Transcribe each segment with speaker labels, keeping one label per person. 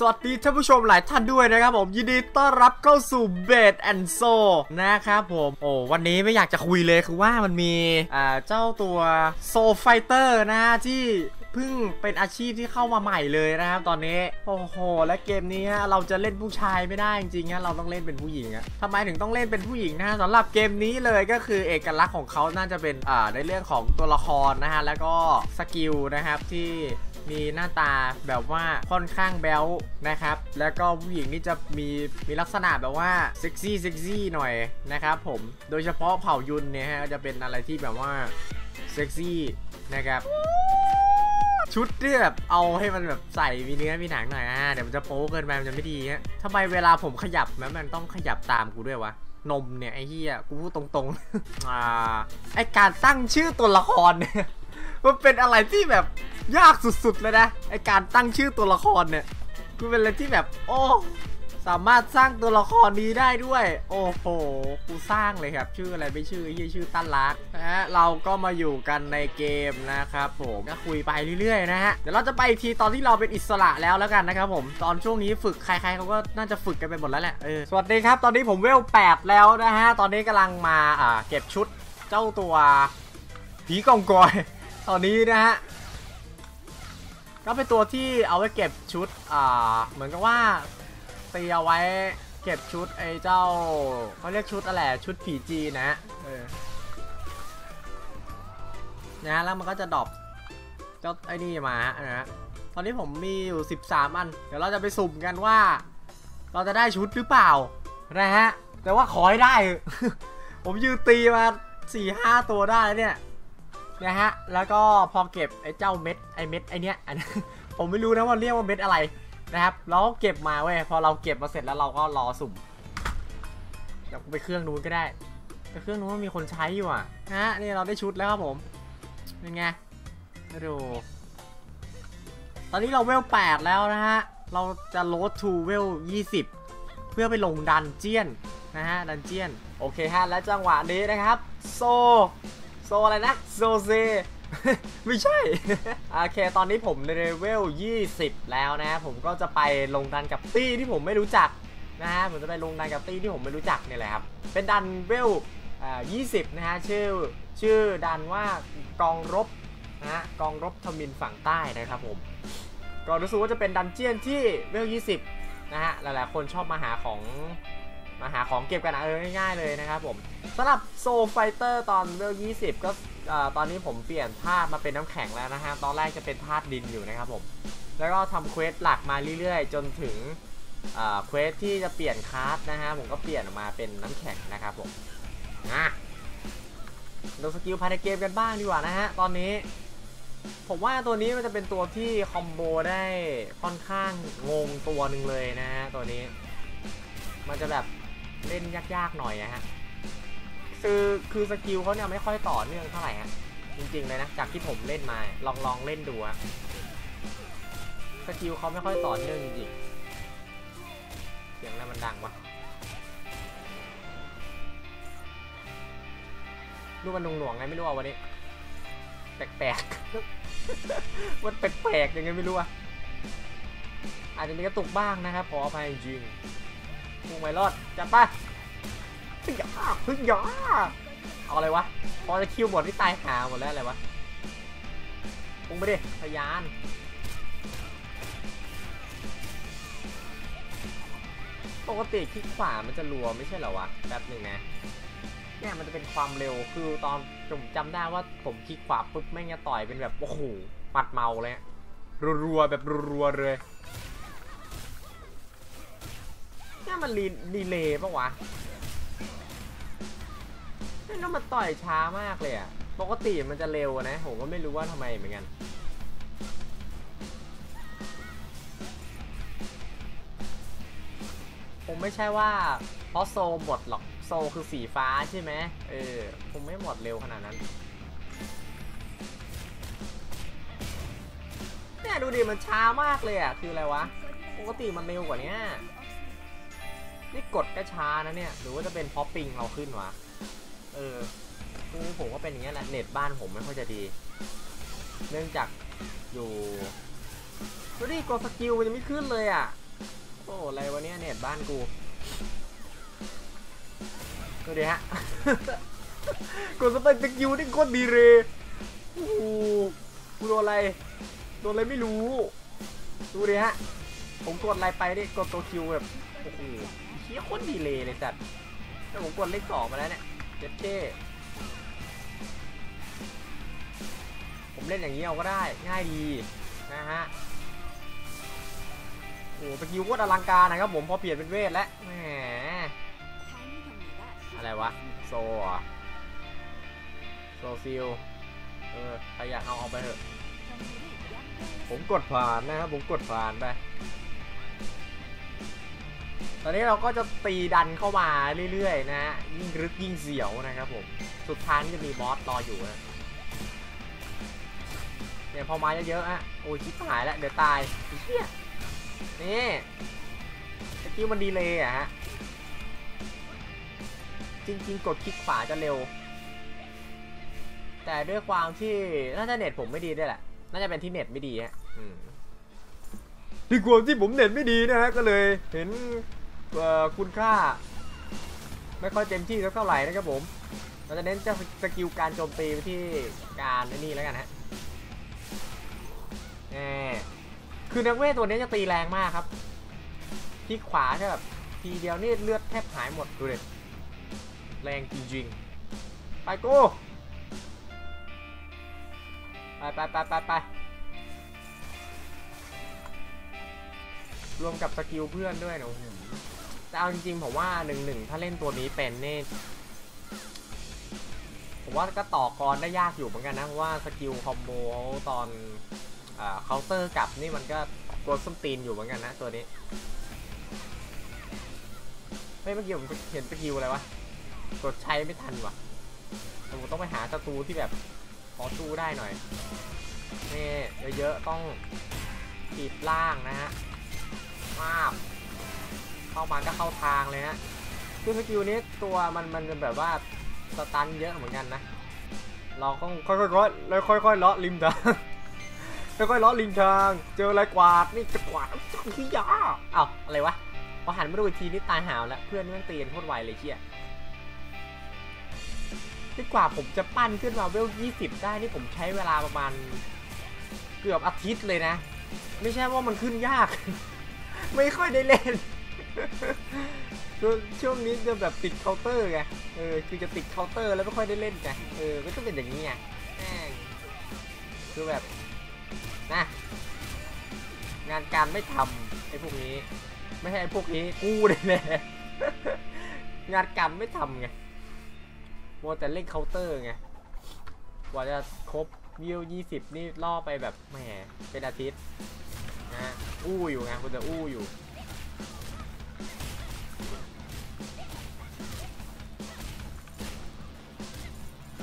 Speaker 1: สวัสดีท่านผู้ชมหลายท่านด้วยนะครับผมยินดีต้อนรับเข้าสู่เบดแอนโซนะครับผมโอ้วันนี้ไม่อยากจะคุยเลยคือว่ามันมีอ่าเจ้าตัวโซไฟเตอร์นะฮะที่ เพิ่งเป็นอาชีพที่เข้ามาใหม่เลยนะครับตอนนี้โอ้โหและเกมนี้ฮะเราจะเล่นผู้ชายไม่ได้จริงๆฮะเราต้องเล่นเป็นผู้หญิงอะทำไมถึงต้องเล่นเป็นผู้หญิงนะฮะสำหรับเกมนี้เลยก็คือเอกลักษณ์ของเขาน่าจะเป็นอ่าในเรื่องของตัวละครนะฮะแล้วก็สกิลนะครับที่มีหน้าตาแบบว่าค่อนข้างแบลนะครับ แล้วก็ผู้หญิงนี่จะมีมีลักษณะแบบว่าเซ็กซี่เซ็กซี่หน่อยนะครับผม โดยเฉพาะเผ่ายุนเนี่ยฮะจะเป็นอะไรที่แบบว่าเซ็กซี่นะครับ ชุดที่แบบเอาให้มันแบบใส่มีเนื้อมีหนังหน่อยอะเดี๋ยวมันจะโป๊เกินไปมันจะไม่ดีฮะทำไมเวลาผมขยับแม้มันต้องขยับตามกูด้วยวะนมเนี่ยไอ้เหี้ยกูพูดตรงๆอ่าไอการตั้งชื่อตัวละครเนี่ยมันเป็นอะไรที่แบบยากสุดๆเลยนะไอการตั้งชื่อตัวละครเนี่ยคือเป็นอะไรที่แบบ โอ้ สามารถสร้างตัวละครนี้ได้ด้วย โอ้โห กูสร้างเลยครับ ชื่ออะไรไม่ชื่อยี่ชื่อตั้นรักนะฮะ เราก็มาอยู่กันในเกมนะครับผมก็คุยไปเรื่อยๆนะฮะ เดี๋ยวเราจะไปอีกทีตอนที่เราเป็นอิสระแล้วแล้วกันนะครับผม ตอนช่วงนี้ฝึกใครๆเขาก็น่าจะฝึกกันไปหมดแล้วแหละ เออ สวัสดีครับ ตอนนี้ผมเวล8แล้วนะฮะ ตอนนี้กำลังมาอ่าเก็บชุดเจ้าตัวผีกองกอย ตอนนี้นะฮะก็เป็นตัวที่เอาไว้เก็บชุดอ่าเหมือนกับว่า ตีเอาไว้เก็บชุดไอ้เจ้าเขาเรียกชุดอะไรชุดผีจีนนะเออนะฮะแล้วมันก็จะดรอปเจ้าไอ้นี่มานะฮะตอนนี้ผมมีอยู่ 13 อัน เดี๋ยวเราจะไปสุ่มกันว่า เราจะได้ชุดหรือเปล่านะฮะ แต่ว่าขอให้ได้ ผมยืนตีมา4-5ตัวได้แล้วเนี่ยนะฮะ แล้วก็พอเก็บไอ้เจ้าเม็ดไอ้เม็ดไอ้เนี้ยอันผมไม่รู้นะว่าเรียกว่าเม็ดอะไร นะครับแล้วเก็บมาเว้ยพอเราเก็บมาเสร็จแล้วเราก็รอสุ่มเดี๋ยวไปเครื่องนู้นก็ได้ไปเครื่องนู้นมันมีคนใช้อยู่อะฮะนี่เราได้ชุดแล้วครับผมเป็นไงมาดูตอนนี้เราเวล8แล้วนะฮะเราจะโลดทูเวล20 เพื่อไปลงดันเจียนนะฮะดันเจียนโอเคฮะและจังหวะนี้นะครับ โซ โซอะไรนะ โซเซ ไม่ใช่ โอเค ตอนนี้ผมในเลเวล 20 แล้วนะ ผมก็จะไปลงดันกับตี้ที่ผมไม่รู้จักนะฮะ ผมจะไปลงดันกับตี้ที่ผมไม่รู้จักเนี่ยแหละครับ เป็นดันเวลอ่า20นะฮะ ชื่อ ชื่อดันว่ากองรบนะฮะ กองรบทมินฝั่งใต้นะครับผม ก็รู้สึกว่าจะเป็นดันเจียนที่เวล20นะฮะ หลายๆ คนชอบมาหาของ มาหาของเก็บกันนะเออง่ายๆเลยนะครับผมสำหรับโซไฟเตอร์ตอนเวล20 ก็ตอนนี้ผมเปลี่ยนธาตุมาเป็นน้ำแข็งแล้วนะฮะตอนแรกจะเป็นธาตุดินอยู่นะครับผมแล้วก็ทำเควสหลักมาเรื่อยๆ จนถึงเควสที่จะเปลี่ยนคลาสนะฮะผมก็เปลี่ยนออกมาเป็นน้ำแข็งนะครับผมนะดูสกิลภายในเกมกันบ้างดีกว่านะฮะตอนนี้ ผมว่าตัวนี้มันจะเป็นตัวที่คอมโบได้ค่อนข้างงงตัวหนึ่งเลยนะฮะตัวนี้ มันจะแบบ เล่นยากๆหน่อยอะฮะคือคือสกิลเขาเนี่ยไม่ค่อยต่อเนื่องเท่าไหร่ฮะจริงๆเลยนะจากที่ผมเล่นมาลองลองเล่นดูอะสกิลเขาไม่ค่อยต่อเนื่องจริงๆเสียงอะไรมันดังวะรูปมันหน่วงๆไงไม่รู้อะวันนี้แปลกๆมันแปลกๆยังไงไม่รู้อะอาจจะมีกระตุกบ้างนะครับขออภัยจริง พุ่งไปรอดจับไปเฮ้ยอะเฮ้ยอะเอาอะไรวะ พอจะคิวหมดที่ตายหาหมดแล้วอะไรวะพุ่งไปดิพยานปกติคลิกขวามันจะรัวไม่ใช่เหรอวะแป๊บหนึ่งนะเนี่ยมันจะเป็นความเร็วคือตอนผมจำได้ว่าผมคลิกขวาปุ๊บไม่งจะต่อยเป็นแบบโอ้โหปัดเมาเลยอะรัวๆแบบรัวๆเลยเนี่ย มันรีรีเลย์ปะวะนี่แล้วมันต่อยช้ามากเลยอะปกติมันจะเร็วนะ ผมก็ไม่รู้ว่าทำไมเหมือนกัน ผมไม่ใช่ว่า เพราะโซหมดหรอก โซคือสีฟ้าใช่ไหมเออ ผมไม่หมดเร็วขนาดนั้นเนี่ยดูดิมันช้ามากเลยอะคืออะไรวะ ปกติมันเร็วกว่านี้ นี่กดก็ช้านะเนี่ย หรือว่าจะเป็นเพราะปิงเราขึ้นวะ เออคือผมก็เป็นอย่างนี้ยแหละ เน็ตบ้านผมไม่ค่อยจะดี เนื่องจากอยู่ดูดิกดสกิลมันยังไม่ขึ้นเลยอะ โอ้อะไรวะเนี่ยเน็ตบ้านกู ดูดิฮะ กดสเปนสกิลนี่โคตรดีเลยโอ้โหกูโดนอะไร โดนอะไรไม่รู้ ดูดิฮะ ผมกดอะไรไปนี่กดตัวคิวแบบโอ้โห เฮียโคตรดีเลยเลยจัดแต่ผมกดเลขสองมาแล้วเนี่ยเจ็ดเจ้ผมเล่นอย่างนี้เอาก็ได้ง่ายดีนะฮะโอ้โหสกิลโคตรอลังการนะครับผมพอเปลี่ยนเป็นเวทแล้วแหมอะไรวะโซอะโซซิลเออใครอยากเอาเอาไปเถอะผมกดผ่านนะครับผมกดผ่านไป ตอนนี้เราก็จะตีดันเข้ามาเรื่อยๆ นะฮะยิ่งลึกยิ่งเสียวนะครับผมสุดท้ายจะมีบอสรออยู่นะเนี่ยพอมาเยอะๆอะโอ้ยชิบหายแล้วเดี๋ยวตายเหี้ยนี่สกิลมันดีเลยอะฮะจริงๆ กดคลิกขวาจะเร็ว แต่ด้วยความที่น่าจะเน็ตผมไม่ดีด้วยแหละ น่าจะเป็นที่เน็ตไม่ดีฮะอืมด้วยความที่ผมเน็ตไม่ดีนะฮะก็เลยเห็น คุณค่า ไม่ค่อยเต็มที่สักเท่าไหร่นะครับผมเราจะเน้นจะสกิลการโจมตีไปที่การไอ้นี่แล้วกันฮะแหมคือนักเวทตัวนี้จะตีแรงมากครับ ที่ขวาแค่แบบทีเดียวนี่เลือดแทบหายหมดดูเลยแรงจริงๆไปกูไปไปไปไปไปรวมกับสกิลเพื่อนด้วยนะโอ้โห แต่เอาจริงๆผมว่าหนึ่งหนึ่งถ้าเล่นตัวนี้เป็นนี่ผมว่าก็ต่อกรได้ยากอยู่เหมือนกันนะเพราะว่าสกิลคอมโบตอนเคาน์เตอร์กลับนี่มันก็กดส้มตีนอยู่เหมือนกันนะตัวนี้เฮ้ยเมื่อกี้ผมเห็นสกิลอะไรวะกดใช้ไม่ทันวะผมต้องไปหาศัตรูที่แบบพอสู้ได้หน่อยนี่เยอะๆต้องขีดล่างนะฮะมาบ เข้ามาก็เข้าทางเลยฮะคือสกิลนี้ตัวมันมันแบบว่าสตันเยอะเหมือนกันนะ เราต้องค่อยๆแล้วค่อยๆเลาะริมทางค่อยๆเลาะริมทาง เจออะไรกวาดนี่จะกวาดที่ยาเอ้าอะไรวะพอหันมาดูอีกทีนี่ตายหาวแล้วเพื่อนนี่มันตีกันโคตรไวเลยเชี่ยที่กว่าผมจะปั้นขึ้นมาเวล 20 ได้นี่ผมใช้เวลาประมาณเกือบอาทิตย์เลยนะ ไม่ใช่ว่ามันขึ้นยาก ไม่ค่อยได้เล่น ช่วงนี้จะแบบติดเคาน์เตอร์ไง เออ คือจะติดเคาน์เตอร์แล้วไม่ค่อยได้เล่นไง เออ ก็จะเป็นอย่างนี้ไงแม่คือแบบ นะ งานการไม่ทำไอ้พวกนี้ ไม่ใช่ไอ้พวกนี้กูเลยแหละงานการไม่ทำไงมัวแต่เล่นเคาน์เตอร์ไงกว่าจะครบวิวยี่สิบนี่ล่อไปแบบแหมเป็นอาทิตย์นะอู้อยู่ไงคุณจะอู้อยู่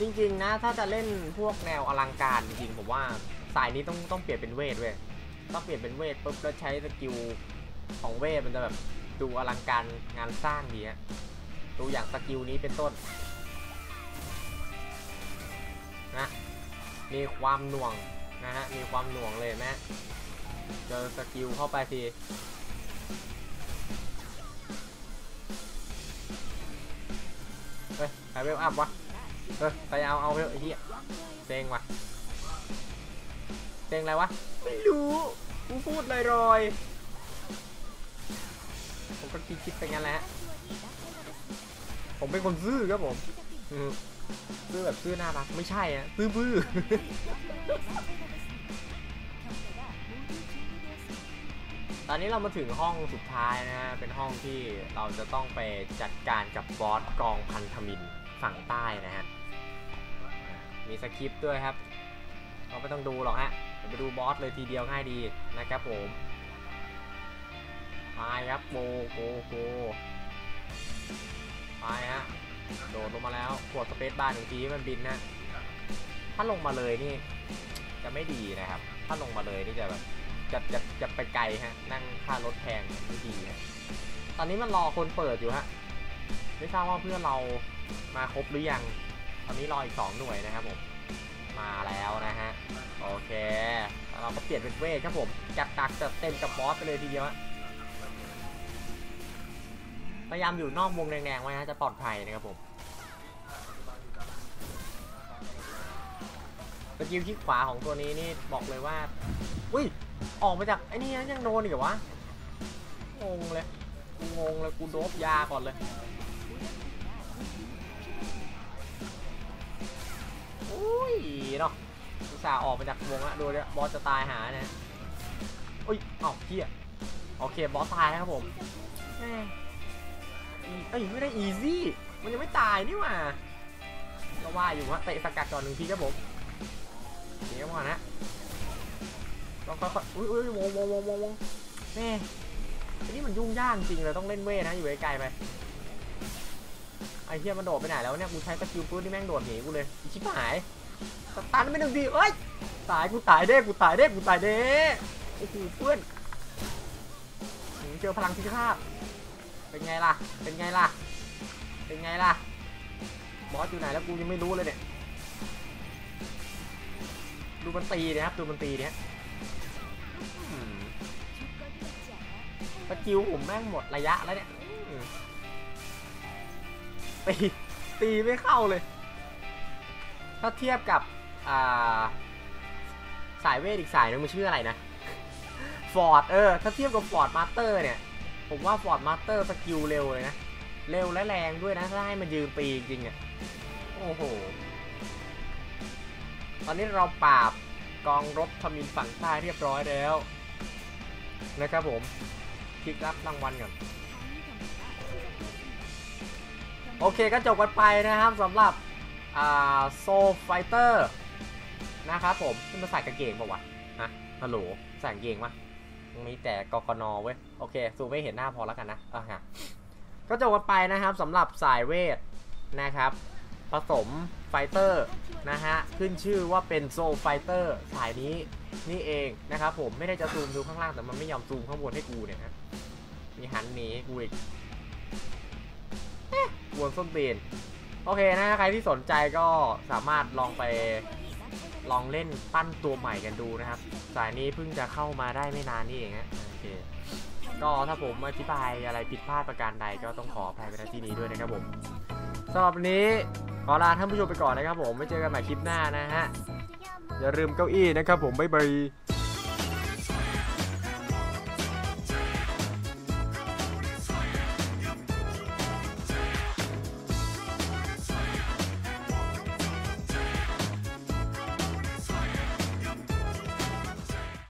Speaker 1: จริงๆนะถ้าจะเล่นพวกแนวอลังการจริงๆผมว่าสายนี้ต้องต้องเปลี่ยนเป็นเวทเว้ยต้องเปลี่ยนเป็นเวทปุ๊บแล้วใช้สกิลของเวทมันจะแบบดูอลังการงานสร้างดีฮะดูอย่างสกิลนี้เป็นต้นนะมีความหน่วงนะฮะมีความหน่วงเลยนะเจอสกิลเข้าไปทีเฮ้ยใครเวลอัพวะ เฮ้ยไปเอาเอาเวลไอ้เหี้ยเซ็งว่ะเซ็งอะไรวะ ไม่รู้กูพูดลอยๆผมก็คิดคิดไปงั้นแหละผมเป็นคนซื่อครับผมซื่อแบบซื่อน่ารักไม่ใช่อะซื่อบื้อตอนนี้เรามาถึงห้องสุดท้ายนะฮะเป็นห้องที่เราจะต้องไปจัดการกับบอสกองพันธมินฝั่งใต้นะฮะ มีสคริปต์ด้วยครับเราไม่ต้องดูหรอกฮะไปดูบอสเลยทีเดียวง่ายดีนะครับผมไปครับโบโบโบไปฮะโดดลงมาแล้วกดสเปซบาร์หนึ่งทีให้มันบินนะถ้าลงมาเลยนี่จะไม่ดีนะครับ ถ้าลงมาเลยนี่จะแบบจะจะจะไปไกลฮะ นั่งค่ารถแพงไม่ดีฮะตอนนี้มันรอคนเปิดอยู่ฮะไม่ทราบว่าเพื่อนเรามาครบหรือยัง ตอนนี้รออีกสองหน่วยนะครับผม มาแล้วนะฮะ โอเค เราก็เปลี่ยนเป็นเวทครับผม จัดตักจัดเต็มกับบอสไปเลยทีเดียวพยายามอยู่นอกวงแดงๆไว้นะจะปลอดภัยนะครับผมสกิลคลิกขวาของตัวนี้นี่บอกเลยว่า อุ้ย ออกมาจากไอ้นี่ยังโดนอีกเหรอวะ งงเลย กูงงเลย กูโดบยาก่อนเลย ตส่าห์ออกมาจากวงละดูเนี่ยบอสจะตายหาเนี่ยอุ้ยเอ้าเฮียโอเคบอสตายครับผมแม่อีเอ้ยไม่ได้อีซี่มันยังไม่ตายนี่หว่าก็ว่าอยู่ว่าเตะสกัดก่อนหนึ่งทีครับผมเดี๋ยวก่อนนะต้องค่อยๆอุ้ยอุ้ยวงวงวงวงวงแม่อันนี้มันยุ่งยากจริงเลยต้องเล่นเวทนะอยู่ไกลๆไปไอ้เฮียมันโดดไปไหนแล้วเนี่ยกูใช้สกิลปืนที่แม่งโดดหนีกูเลยอีชิบหาย สตันไม่หนึ่งทีเอ้ยตายกูตายเด้กูตายเด้กูตายเด้โอ้โหเพื่อนเจอพลังพิฆาตเป็นไงล่ะ เป็นไงล่ะ เป็นไงล่ะ บอสอยู่ไหนแล้วกูยังไม่รู้เลยเนี่ย ดูมันตีนะครับ ดูมันตีเนี่ยอืมสกิลผมแม่งหมดระยะแล้วเนี่ย ตี ตีไม่เข้าเลย ถ้าเทียบกับ อ่า สายเวทอีกสายนึงมันชื่ออะไรนะฟอร์ดเออ ถ้าเทียบกับฟอร์ดมาสเตอร์เนี่ย ผมว่าฟอร์ดมาสเตอร์สกิลเร็วเลยนะ เร็วและแรงด้วยนะ ถ้าให้มันยืนตีจริงอะ โอ้โห ตอนนี้เราปราบกองรบทมินฝั่งใต้เรียบร้อยแล้ว นะครับผม คลิกรับรางวัลก่อน โอเคก็จบกันไปนะครับสำหรับโซไฟเตอร์ นะครับผมขึ้นมาใส่กางเกงป่าวะฮะฮัลโหลใส่กางเกงปะมีแต่กกนเว้ย โอเคซูมไม่เห็นหน้าพอแล้วกันนะอะฮะก็จบกันไปนะครับสำหรับสายเวทนะครับ ผสมไฟเตอร์นะฮะ ขึ้นชื่อว่าเป็นโซไฟเตอร์สายนี้นี่เองนะครับผมไม่ได้จะซูมดูข้างล่างแต่มันไม่ยอมซูมข้างบนให้กูเนี่ยฮะมีหันหนีกูอีกกวนส้นตีนโอเคนะใครที่สนใจก็สามารถลองไป ลองเล่นปั้นตัวใหม่กันดูนะครับ สายนี้เพิ่งจะเข้ามาได้ไม่นานนี่เองฮะโอเคก็ถ้าผมอธิบายอะไรผิดพลาดประการใดก็ต้องขออภัยในที่นี้ด้วยนะครับผมสำหรับวันนี้ขอลาท่านผู้ชมไปก่อนนะครับผมไว้เจอกันใหม่คลิปหน้านะฮะอย่าลืมเก้าอี้นะครับผมบ๊ายบาย